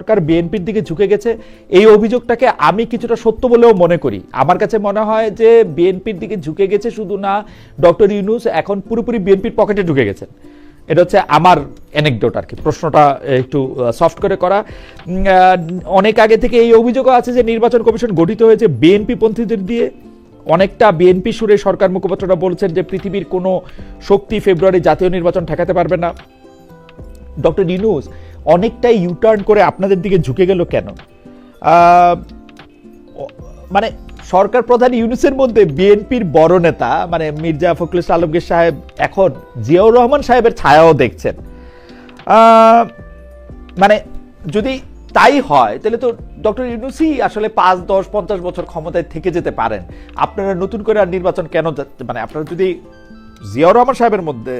সরকার বিএনপির দিকে ঝুঁকে গেছে, এই অভিযোগটাকে আমি কিছুটা সত্য বলেও মনে করি। আমার কাছে মনে হয় যে বিএনপির দিকে ঝুঁকে গেছে শুধু না, ডক্টর ইউনুস এখন পুরোপুরি বিএনপির পকেটে ঢুকে গেছেন। এটা হচ্ছে আমার অ্যানেকডোট আর কি, প্রশ্নটা একটু সফট করে করা। অনেক আগে থেকে এই অভিযোগও আছে যে নির্বাচন কমিশন গঠিত হয়েছে বিএনপি পন্থীদের দিয়ে। অনেকটা বিএনপি সুরে সরকার মুখপাত্ররা বলছেন যে পৃথিবীর কোনো শক্তি ফেব্রুয়ারি জাতীয় নির্বাচন ঠেকাতে পারবে না। ডক্টর ইউনুস অনেকটাই ইউটার্ন করে আপনাদের দিকে ঝুঁকে গেল কেন? মানে সরকার প্রধান ইউনুসের মধ্যে বিএনপির বড় নেতা মানে মির্জা ফখরুল আলমগীর সাহেব এখন জিয়াউর রহমান সাহেবের ছায়াও দেখছেন। মানে যদি তাই হয়, তাহলে তো ডক্টর ইউনুসই আসলে পাঁচ, দশ, পঞ্চাশ বছর ক্ষমতায় থেকে যেতে পারেন। আপনারা নতুন করে আর নির্বাচন কেন মানে আপনারা যদি জিয়াউর রহমান সাহেবের মধ্যে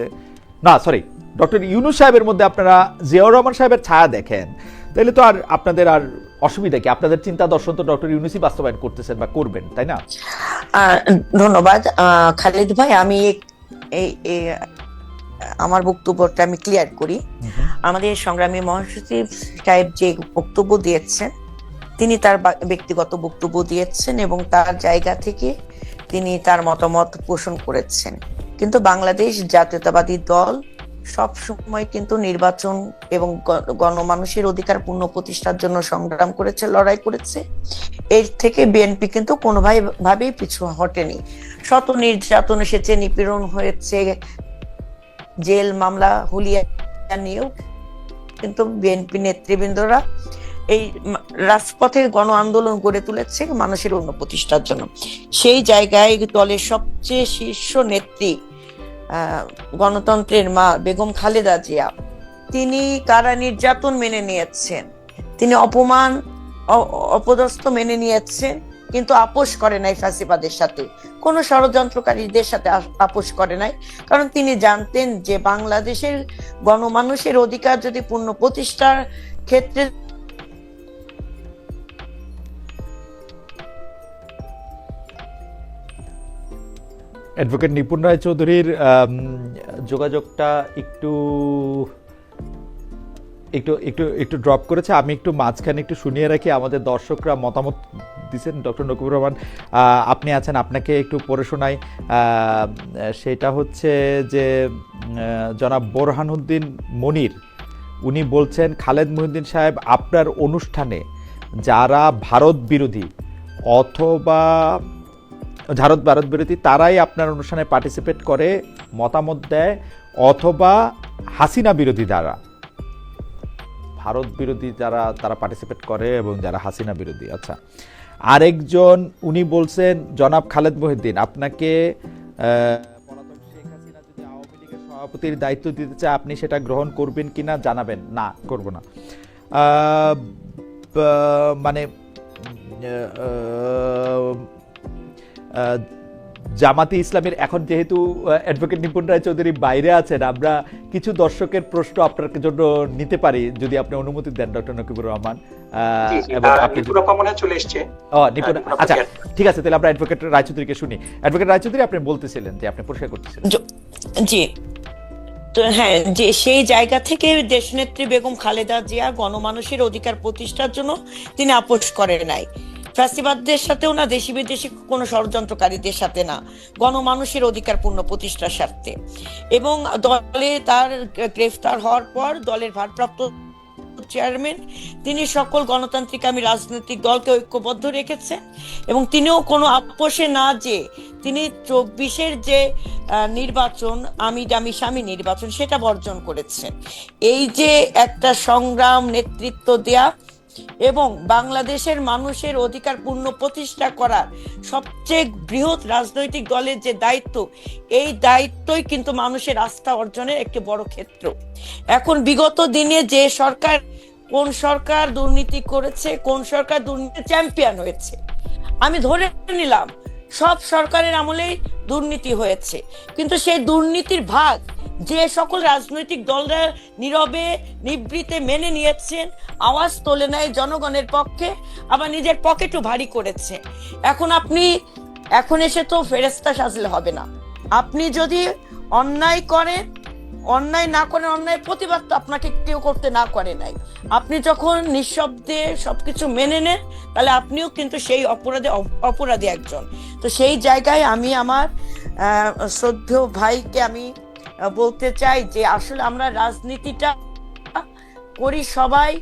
না সরি ডক্টর ইউনুস সাহেবের মধ্যে আপনারা জিয়াউর রহমান সাহেবের ছায়া দেখেন। তাহলে তো আর আপনাদের আর অসুবিধা কি? আপনাদের চিন্তা দর্শন তো ডক্টর ইউনুসই বাস্তবায়ন করতেছেন বা করবেন তাই না? ধন্যবাদ। খালিদ ভাই আমি এই এই, আমার বক্তব্যটা আমি ক্লিয়ার করি। আমাদের সংগ্রামী মহাসচিব সাহেব যে বক্তব্য দিয়েছেন তিনি তার ব্যক্তিগত বক্তব্য দিয়েছেন এবং তার জায়গা থেকে তিনি তার মতামত পোষণ করেছেন। কিন্তু বাংলাদেশ জাতীয়তাবাদী দল সব সময় কিন্তু নির্বাচন এবং গণমানুষের অধিকার পূর্ণ প্রতিষ্ঠার জন্য সংগ্রাম করেছে, লড়াই করেছে। এর থেকে বিএনপি কিন্তু কোনোভাবে ভাবেই পিছু হটেনি। শত নির্যাতন এসেছে, নিপীড়ন হয়েছে, জেল মামলা, হুলিয়া নিয়েও কিন্তু বিএনপি নেতৃবৃন্দরা এই রাজপথে গণ আন্দোলন গড়ে তুলেছে মানুষের অন্য প্রতিষ্ঠার জন্য। সেই জায়গায় দলের সবচেয়ে শীর্ষ নেত্রী গণতন্ত্রের মা বেগম খালেদা জিয়া, তিনি কারা নির্যাতন মেনে নিয়েছেন? তিনি অপমান অপদস্থ মেনে নিয়েছেন, কিন্তু আপোষ করে নাই ফ্যাসিবাদের সাথে। কোন ষড়যন্ত্রকারীদের সাথে আপোষ করে নাই, কারণ তিনি জানতেন যে বাংলাদেশের গণমানুষের অধিকার যদি পূর্ণ প্রতিষ্ঠার ক্ষেত্রে অ্যাডভোকেট নিপুণ রায় চৌধুরীর যোগাযোগটা একটু একটু একটু একটু ড্রপ করেছে। আমি একটু মাঝখানে একটু শুনিয়ে রাখি। আমাদের দর্শকরা মতামত দিচ্ছেন। ডক্টর নকিবুর রহমান আপনি আছেন, আপনাকে একটু পড়ে শোনাই। সেটা হচ্ছে যে জনাব বোরহানুদ্দিন মনির, উনি বলছেন, খালেদ মহিউদ্দিন সাহেব, আপনার অনুষ্ঠানে যারা ভারত বিরোধী অথবা ভারত ভারত বিরোধী তারাই আপনার অনুষ্ঠানে পার্টিসিপেট করে মতামত দেয় অথবা হাসিনা বিরোধী দ্বারা। ভারত বিরোধী যারা, তারা পার্টিসিপেট করে এবং যারা হাসিনা বিরোধী। আচ্ছা আরেকজন উনি বলছেন, জনাব খালেদ মহিউদ্দিন, আপনাকে সভাপতির দায়িত্ব দিতে চায়, আপনি সেটা গ্রহণ করবেন কি না জানাবেন? না, করব না। মানে জামাতি ইসলামের এখন যেহেতু অ্যাডভোকেট নিপুণ রায় চৌধুরী বাইরে আছেন আমরা কিছু দর্শকের প্রশ্ন আপনার জন্য নিতে পারি যদি আপনি অনুমতি দেন ডক্টর নকিবুর রহমান। আচ্ছা কে? ঠিক আছে তাহলে আমরা অ্যাডভোকেট রায়চৌধুরীকে শুনি। অ্যাডভোকেট রায়চৌধুরী আপনি বলতেছিলেন যে আপনি পরিষ্কার করতেছিলেন। জি তো হ্যাঁ যে সেই জায়গা থেকে দেশনেত্রী বেগম খালেদা জিয়া গণমানুষের অধিকার প্রতিষ্ঠার জন্য তিনি আপোষ করেন নাই। ফ্যাসিবাদদের সাথেও না দেশি বিদেশি কোনো ষড়যন্ত্রকারীদের সাথে না, গণমানুষের অধিকার পূর্ণ প্রতিষ্ঠার স্বার্থে। এবং দলে তার গ্রেফতার হওয়ার পর দলের ভারপ্রাপ্ত চেয়ারম্যান, তিনি সকল গণতান্ত্রিক আমি রাজনৈতিক দলকে ঐক্যবদ্ধ রেখেছেন এবং তিনিও কোনো আপোষে না যে তিনি চব্বিশের যে নির্বাচন আমি দামি স্বামী নির্বাচন সেটা বর্জন করেছেন। এই যে একটা সংগ্রাম নেতৃত্ব দেয়া এবং বাংলাদেশের মানুষের অধিকার পূর্ণ প্রতিষ্ঠা করার সবচেয়ে বৃহৎ রাজনৈতিক দলের যে দায়িত্ব, এই দায়িত্বই কিন্তু মানুষের আস্থা অর্জনের একটি বড় ক্ষেত্র। এখন বিগত দিনে যে সরকার, কোন সরকার দুর্নীতি করেছে, কোন সরকার দুর্নীতি চ্যাম্পিয়ন হয়েছে, আমি ধরে নিলাম সব সরকারের আমলেই দুর্নীতি হয়েছে। কিন্তু সেই দুর্নীতির ভাগ যে সকল রাজনৈতিক দলরা নীরবে, নিবৃতে মেনে নিয়েছেন, আওয়াজ তোলে নেয় জনগণের পক্ষে, আবার নিজের পকেটও ভারী করেছে। এখন আপনি, এখন এসে তো ফেরেস্তা সাজলে হবে না। আপনি যদি অন্যায় করেন অন্যায় না করে অন্যায় প্রতিবাদ তো আপনাকে কেউ করতে না করে নাই। আপনি যখন নিঃশব্দে সবকিছু মেনে নেন, তাহলে আপনিও কিন্তু সেই অপরাধে অপ- অপরাধী একজন। তো সেই জায়গায় আমি আমার শ্রদ্ধেয় ভাইকে আমি বলতে চাই যে আসলে আমরা রাজনীতিটা করি সবাই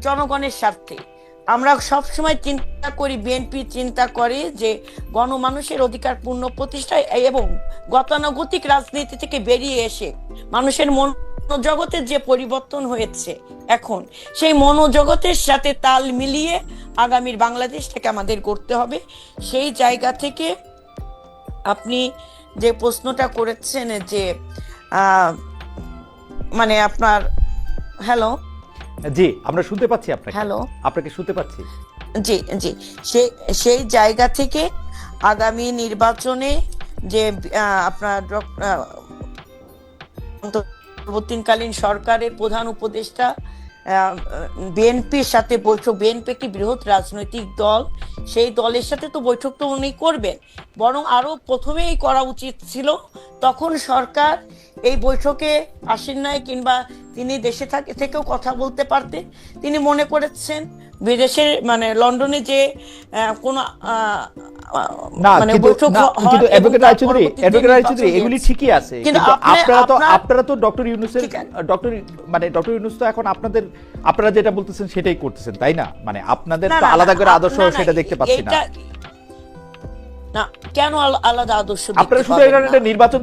জনগণের স্বার্থে। আমরা সব সময় চিন্তা করি, বিএনপি চিন্তা করে যে গণমানুষের অধিকার পূর্ণ প্রতিষ্ঠা এবং গতানুগতিক রাজনীতি থেকে বেরিয়ে এসে মানুষের মনোজগতের যে পরিবর্তন হয়েছে এখন, সেই মনোজগতের সাথে তাল মিলিয়ে আগামীর বাংলাদেশটাকে আমাদের করতে হবে। সেই জায়গা থেকে আপনি যে প্রশ্নটা করেছেন যে মানে আপনার, হ্যালো? জি আমরা শুনতে পাচ্ছি আপনাকে। হ্যালো। আপনাকে শুনতে পাচ্ছি। জি জি। সেই সেই জায়গা থেকে আগামী নির্বাচনে যে আপনার অন্তর্বর্তীকালীন সরকারের প্রধান উপদেষ্টা বিএনপির সাথে বৈঠক বিএনপি একটি বৃহৎ রাজনৈতিক দল সেই দলের সাথে তো বৈঠক তো উনি করবেন। বরং আরও প্রথমেই করা উচিত ছিল তখন সরকার এই বৈঠকে আসেন নাই কিংবা তিনি দেশে থাকে থেকেও কথা বলতে পারতেন। তিনি মনে করেছেন বিদেশের মানে লন্ডনে যে কোন মানে বৈঠক না, হ- কিন্তু অ্যাডভোকেট রায়চৌধুরী অ্যাডভোকেট রায়চৌধুরী এগুলি ঠিকই আছে কিন্তু কিন্তু আপনারা তো আপনারা তো ডক্টর ইউনুসের ঠিক ডক্টর মানে ডক্টর ইউনুস তো এখন আপনাদের আপনারা যেটা বলতেছেন সেটাই করতেছেন তাই না? মানে আপনাদের তো আলাদা করে আদর্শ সেটা দেখতে পাচ্ছি না। না কেন আলাদা আদর্শ আপনারা শুধু? একটা নির্বাচন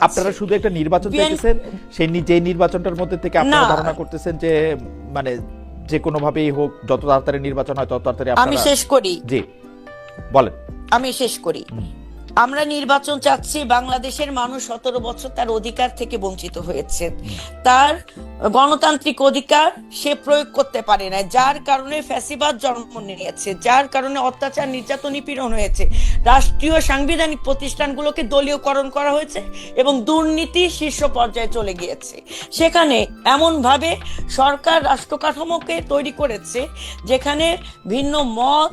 আপনারা শুধু একটা চাইতেছেন সেই যে নির্বাচনটার মধ্যে থেকে আপনারা না। ধারণা করতেছেন যে মানে যে কোনো ভাবেই হোক যত তাড়াতাড়ি নির্বাচন হয় তত তাড়াতাড়ি আমি শেষ করি। জি বলেন। আমি শেষ করি। আমরা নির্বাচন চাচ্ছি, বাংলাদেশের মানুষ সতেরো বছর তার অধিকার থেকে বঞ্চিত হয়েছে। তার গণতান্ত্রিক অধিকার সে প্রয়োগ করতে পারে না যার কারণে ফ্যাসিবাদ জন্ম নিয়েছে, যার কারণে অত্যাচার, নির্যাতন, নিপীড়ন হয়েছে। রাষ্ট্রীয় সাংবিধানিক প্রতিষ্ঠানগুলোকে দলীয়করণ করা হয়েছে এবং দুর্নীতি শীর্ষ পর্যায়ে চলে গিয়েছে। সেখানে এমনভাবে সরকার রাষ্ট্র কাঠামোকে তৈরি করেছে, যেখানে ভিন্ন মত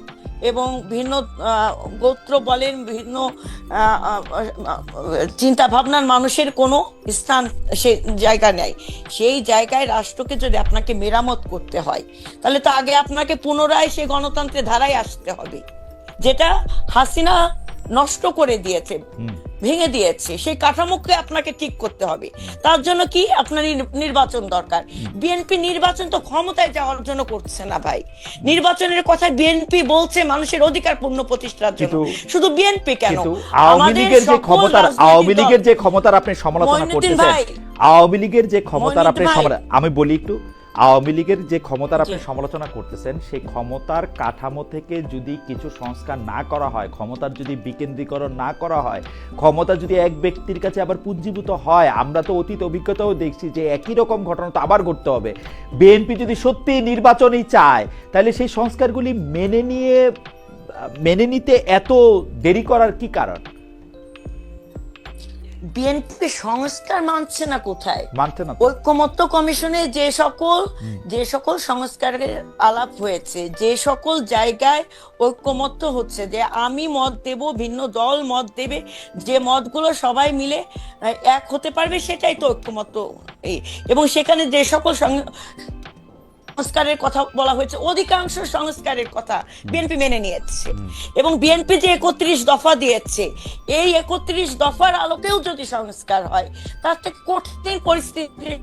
এবং ভিন্ন গোত্র বলেন, ভিন্ন চিন্তা ভাবনার মানুষের কোনো স্থান সে জায়গা নেয় সেই জায়গায় রাষ্ট্রকে যদি আপনাকে মেরামত করতে হয়, তাহলে তো আগে আপনাকে পুনরায় সে গণতন্ত্রের ধারায় আসতে হবে। যেটা হাসিনা নষ্ট করে দিয়েছে। ভেঙে দিয়েছে সেই কাঠামোকে আপনাকে ঠিক করতে হবে। তার জন্য কি আপনার নির্বাচন দরকার। বিএনপি নির্বাচন তো ক্ষমতায় যাওয়ার জন্য করছে না ভাই। নির্বাচনের কথা বিএনপি বলছে মানুষের অধিকার পূর্ণ প্রতিষ্ঠার জন্য। শুধু বিএনপি কেন? আওয়ামী লীগের যে ক্ষমতার আওয়ামী লীগের যে ক্ষমতার আপনি সমালোচনা করতেছেন আওয়ামী লীগের যে ক্ষমতার আপনি আমি বলি একটু আওয়ামী লীগের যে ক্ষমতার আপনি সমালোচনা করতেছেন সেই ক্ষমতার কাঠামো থেকে যদি কিছু সংস্কার না করা হয় ক্ষমতার যদি বিকেন্দ্রীকরণ না করা হয় ক্ষমতা যদি এক ব্যক্তির কাছে আবার পুঞ্জীভূত হয় আমরা তো অতীত অভিজ্ঞতাও দেখছি যে একই রকম ঘটনা তো আবার ঘটতে হবে। বিএনপি যদি সত্যি নির্বাচনই চায় তাহলে সেই সংস্কারগুলি মেনে নিয়ে মেনে নিতে এত দেরি করার কি কারণ? বিএনপি সংস্কার মানছে না কোথায়? মানতে না? ঐক্যমত্য কমিশনে যে সকল যে সকল সংস্কারের আলাপ হয়েছে যে সকল জায়গায় ঐক্যমত্য হচ্ছে যে আমি মত দেব ভিন্ন দল মত দেবে যে মতগুলো সবাই মিলে এক হতে পারবে সেটাই তো ঐক্যমত্য। এবং সেখানে যে সকল সংস্কারের কথা বলা হয়েছে, অধিকাংশ সংস্কারের কথা বিএনপি মেনে নিয়েছে। এবং বিএনপি যে একত্রিশ দফা দিয়েছে, এই একত্রিশ দফার আলোকেও যদি সংস্কার হয়, তার থেকে কঠিন পরিস্থিতির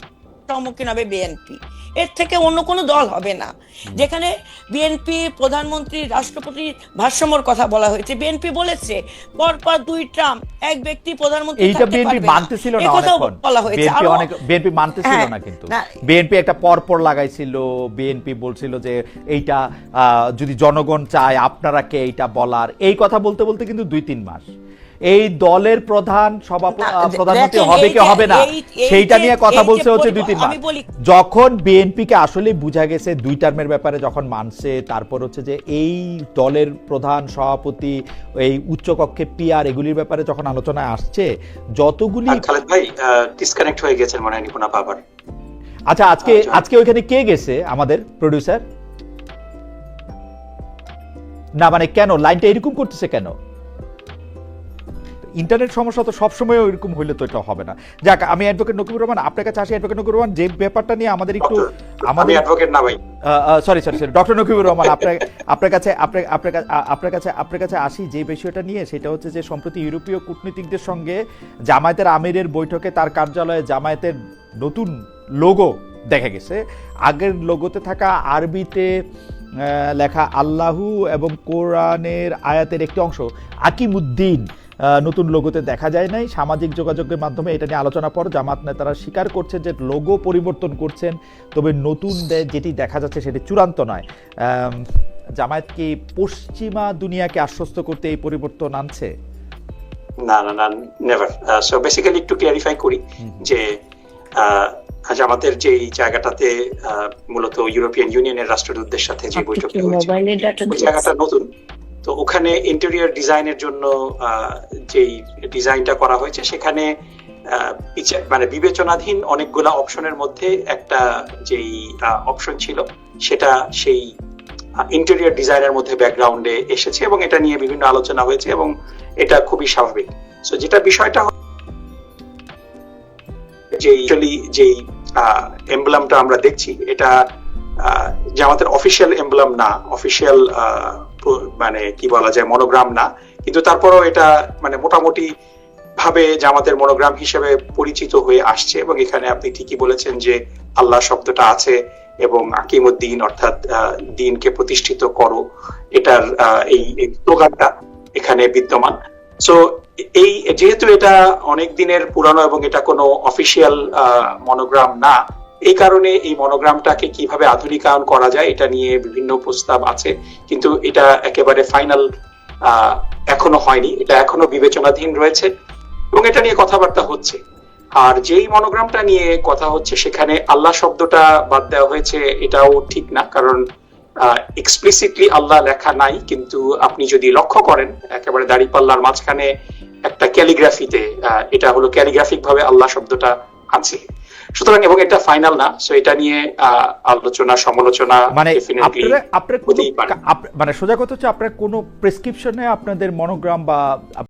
সম্মুখীন হবে বিএনপি এর থেকে অন্য কোনো দল হবে না। যেখানে বিএনপি প্রধানমন্ত্রী রাষ্ট্রপতি ভারসাম্যর কথা বলা হয়েছে। বিএনপি বলেছে পরপর দুই ট্রাম এক ব্যক্তি প্রধানমন্ত্রী এইটা বিএনপি। মানতেছিল না অনেকক্ষণ। বলা হয়েছে। বিএনপি অনেক বিএনপি মানতেছিল হ্যাঁ, না কিন্তু। বিএনপি একটা পরপর লাগাইছিল। বিএনপি বলছিল যে এইটা আহ, যদি জনগণ চায় আপনারা কে এইটা বলার? এই কথা বলতে বলতে কিন্তু দুই তিন মাস। এই দলের প্রধান সভাপতি প্রধানমন্ত্রী হবে কি হবে না সেইটা নিয়ে কথা বলছে হচ্ছে দুই তিন মাস যখন বিএনপিকে আসলে বোঝা গেছে দুই টার্মের ব্যাপারে যখন মানছে তারপর হচ্ছে যে এই দলের প্রধান সভাপতি এই উচ্চকক্ষে পিআর এগুলির ব্যাপারে যখন আলোচনায় আসছে যতগুলি খালেদ ভাই ডিসকানেক্ট হয়ে গেছেন মনে হয় নিপুণ আবার। আচ্ছা আজকে আচ্ছা। আজকে ওইখানে কে গেছে আমাদের প্রডিউসার না মানে কেন? লাইনটা এরকম করতেছে কেন? ইন্টারনেট সমস্যা তো সবসময় ওইরকম হইলে তো এটা হবে না। যাক আমি অ্যাডভোকেট নকিবুর রহমান আপনার কাছে আসি অ্যাডভোকেট নকিবুর রহমান যে ব্যাপারটা নিয়ে আমাদের একটু আমাদের অ্যাডভোকেট না ভাই। Sorry sorry sorry doctor Nakibur Rahman আপনার আপনার কাছে আপনার আপনার কাছে আপনার কাছে আপনার কাছে আসি যে বিষয়টা নিয়ে সেটা হচ্ছে যে সম্প্রতি ইউরোপীয় কূটনীতিকদের সঙ্গে জামায়াতের আমিরের বৈঠকে তার কার্যালয়ে জামায়াতের নতুন লোগো দেখা গেছে। আগের লোগোতে থাকা আরবিতে লেখা আল্লাহু এবং কোরআনের আয়াতের একটি অংশ আকিমুদ্দিন। নতুন লোগোতে দেখা যায় নাই। সামাজিক যোগাযোগের মাধ্যমে এটা নিয়ে আলোচনা পর জামাত নেতারা স্বীকার করছে যে লোগো পরিবর্তন করছেন তবে নতুন যেটি দেখা যাচ্ছে সেটি চূড়ান্ত নয়। জামায়াত কি পশ্চিমা দুনিয়াকে আশ্বস্ত করতে এই পরিবর্তন আনছে? না না না নেভার সো বেসিক্যালি একটু ক্লিয়ারিফাই করি যে আহ, আজ আমাদের যে জায়গাটাতে আহ, মূলত ইউরোপিয়ান ইউনিয়নের রাষ্ট্রদূতদের সাথে যে বৈঠকটা হয়েছে ওই জায়গাটা নতুন। তো ওখানে ইন্টেরিয়র ডিজাইনের জন্য যেই ডিজাইনটা করা হয়েছে, সেখানে মানে বিবেচনাধীন অনেকগুলা অপশনের মধ্যে একটা যেই অপশন ছিল, সেটা সেই ইন্টেরিয়র ডিজাইনের মধ্যে ব্যাকগ্রাউন্ডে এসেছে এবং এটা নিয়ে বিভিন্ন আলোচনা হয়েছে এবং এটা খুবই স্বাভাবিক। সো যেটা বিষয়টা যে অ্যাকচুয়ালি যেই এমব্লামটা আমরা দেখছি, এটা যে আমাদের অফিসিয়াল এমব্লাম না অফিসিয়াল মানে কি বলা যায় মনোগ্রাম না। কিন্তু তারপরও এটা মানে মোটামুটি ভাবে জামাতের মনোগ্রাম হিসেবে পরিচিত হয়ে আসছে এবং এখানে আপনি ঠিকই বলেছেন যে আল্লাহ শব্দটা আছে এবং আকিমুদ্দিন অর্থাৎ দিনকে প্রতিষ্ঠিত করো, এটার এই স্লোগানটা এখানে বিদ্যমান। সো এই, যেহেতু এটা অনেক দিনের পুরানো এবং এটা কোনো অফিসিয়াল মনোগ্রাম না এই কারণে এই মনোগ্রামটাকে কীভাবে আধুনিকায়ন করা যায়, এটা নিয়ে বিভিন্ন প্রস্তাব আছে। কিন্তু এটা একেবারে ফাইনাল এখনও হয়নি। এটা এখনও বিবেচনাধীন রয়েছে এবং এটা নিয়ে কথাবার্তা হচ্ছে। আর যেই মনোগ্রামটা নিয়ে কথা হচ্ছে, সেখানে আল্লাহ শব্দটা বাদ দেওয়া হয়েছে, এটাও ঠিক না। কারণ এক্সপ্লিসিটলি আল্লাহ লেখা নাই, কিন্তু আপনি যদি লক্ষ্য করেন, একেবারে দাড়িপাল্লার মাঝখানে একটা ক্যালিগ্রাফিতে এটা হলো ক্যালিগ্রাফিক ভাবে আল্লাহ শব্দটা আছে সুতরাং এবং এটা ফাইনাল না সো এটা নিয়ে আহ, আলোচনা সমালোচনা মানে আপনারা মানে সোজা কথা হচ্ছে আপনার কোনো প্রেসক্রিপশনে আপনাদের মনোগ্রাম বা